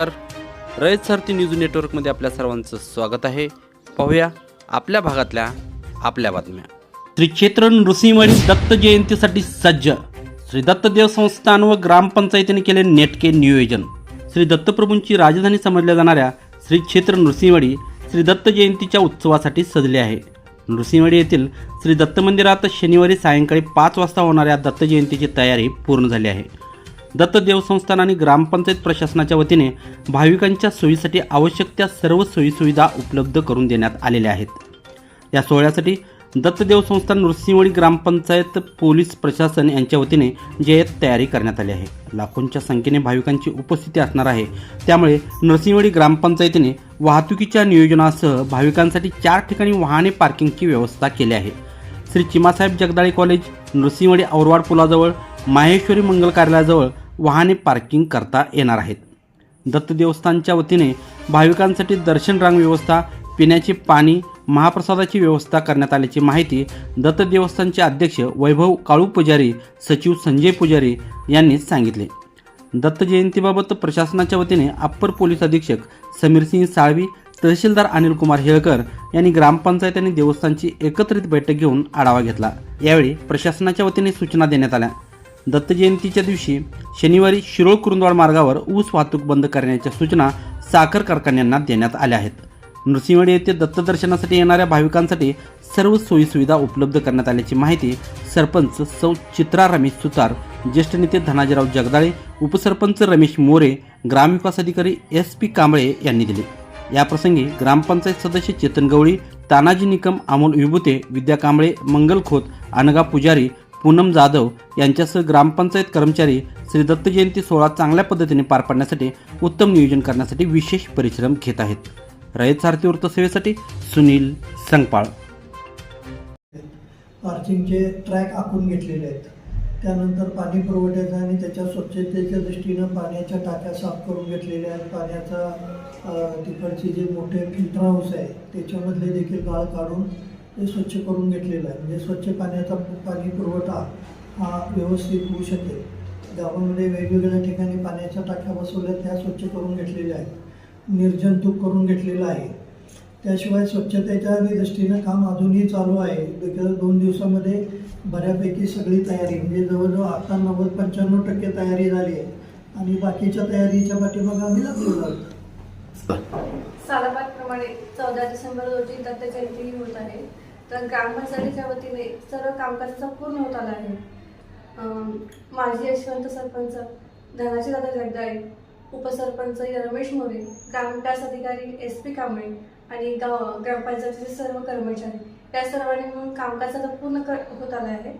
तर रयत सारथी न्यूज नेटवर्कमध्ये आपल्या सर्वांचं स्वागत आहे. पाहूया आपल्या भागातल्या आपल्या बातम्या. त्रिक्षेत्र नृसिंहवाडी दत्त जयंतीसाठी सज्ज. श्री दत्तदेव संस्थान व ग्रामपंचायतीने केले नेटके नियोजन. श्री दत्तप्रभूंची राजधानी समजल्या जाणाऱ्या श्री क्षेत्र नृसिंहवाडी श्री दत्त जयंतीच्या उत्सवासाठी सजले आहे. नृसिंहवाडी येथील श्री दत्त मंदिरात शनिवारी सायंकाळी पाच वाजता होणाऱ्या दत्त जयंतीची तयारी पूर्ण झाली आहे. दत्त देवसंस्थान आणि ग्रामपंचायत प्रशासनाच्या वतीने भाविकांच्या सोयीसाठी आवश्यक त्या सर्व सोयीसुविधा उपलब्ध करून देण्यात आलेल्या आहेत. या सोहळ्यासाठी दत्त देवसंस्थान नृसिंहवाडी ग्रामपंचायत पोलीस प्रशासन यांच्या वतीने जय्यत तयारी करण्यात आली आहे. लाखोंच्या संख्येने भाविकांची उपस्थिती असणार आहे. त्यामुळे नृसिंहवाडी ग्रामपंचायतीने वाहतुकीच्या नियोजनासह भाविकांसाठी चार ठिकाणी वाहने पार्किंगची व्यवस्था केली आहे. श्री चिमासाहेब जगदाळे कॉलेज नृसिंहवाडी औरवाड पुलाजवळ माहेश्वरी मंगल कार्यालयाजवळ वाहने पार्किंग करता येणार आहेत. दत्त देवस्थानच्या वतीने भाविकांसाठी दर्शन रांग व्यवस्था पिण्याचे पाणी महाप्रसादाची व्यवस्था करण्यात आल्याची माहिती दत्त देवस्थानचे अध्यक्ष वैभव काळू पुजारी सचिव संजय पुजारी यांनी सांगितले. दत्त जयंतीबाबत प्रशासनाच्या वतीने अप्पर पोलीस अधीक्षक समीरसिंह साळवी तहसीलदार अनिल कुमार हेळकर यांनी ग्रामपंचायत आणि देवस्थानची एकत्रित बैठक घेऊन आढावा घेतला. यावेळी प्रशासनाच्या वतीने सूचना देण्यात आल्या. दत्त जयंतीच्या दिवशी शनिवारी शिरोळ कुरुंदवाड मार्गावर ऊस वाहतूक बंद करण्याच्या सूचना साखर कारखान्यांना देण्यात आल्या आहेत. नृसिंहवाडी येथे दत्तदर्शनासाठी येणाऱ्या भाविकांसाठी सर्व सोयीसुविधा उपलब्ध करण्यात आल्याची माहिती सरपंच सौ चित्रा रमेश सुतार ज्येष्ठ नेते धनाजीराव जगदाळे उपसरपंच रमेश मोरे ग्रामविकास अधिकारी एस पी कांबळे यांनी दिली. याप्रसंगी ग्रामपंचायत सदस्य चेतन गवळी तानाजी निकम अमोल विभूते विद्या कांबळे मंगल खोत अनगा पुजारी पूनम जाधव यांच्यासह ग्रामपंचायत कर्मचारी श्री दत्त जयंती सोहळा चांगल्या पद्धतीने पार पाडण्यासाठी उत्तम नियोजन करण्यासाठी विशेष परिश्रम घेत आहेत. रयत सारथी वृत्तसेवेसाठी सुनील संगपाळ. पार्किंगचे ट्रॅक आखून घेतलेले आहेत. त्यानंतर पाणी पुरवठ्याचा आणि त्याच्या स्वच्छतेच्या दृष्टीनं पाण्याच्या टाक्या साफ करून घेतलेल्या आहेत. पाण्याचा तिकडचे जे मोठे फिल्टर हाऊस आहे त्याच्यामधले देखील गाळ काढून ते स्वच्छ करून घेतलेलं आहे. म्हणजे स्वच्छ पाण्याचा पाणी पुरवठा हा व्यवस्थित होऊ शकेल. गावामध्ये वेगवेगळ्या ठिकाणी पाण्याच्या टाक्या बसवल्या त्या स्वच्छ करून घेतलेल्या आहेत. निर्जंतुक करून घेतलेलं आहे. त्याशिवाय स्वच्छतेच्या दृष्टीनं काम अजूनही चालू आहे. गेल्या दोन दिवसामध्ये बऱ्यापैकी सगळी तयारी म्हणजे जवळजवळ आता नव्वद पंच्याण्णव टक्के तयारी झाली आहे. आणि बाकीच्या तयारीच्या पाठीमागे आम्ही लागलो आहोत सालाबादप्रमाणे चौदा डिसेंबर रोजी दत्त जयंती होत आहे. तर ग्रामपंचायतीच्या वतीने सर्व कामकाज पूर्ण होत आलं आहे. माजी यशवंत सरपंच धनाजी दादा जगदाळे उपसरपंच रमेश मोरे ग्रामविकास अधिकारी एस पी कांबळे आणि गाव ग्रामपंचायतीचे सर्व कर्मचारी या सर्वांनी मिळून कामकाज आता पूर्ण कर होत आलं आहे.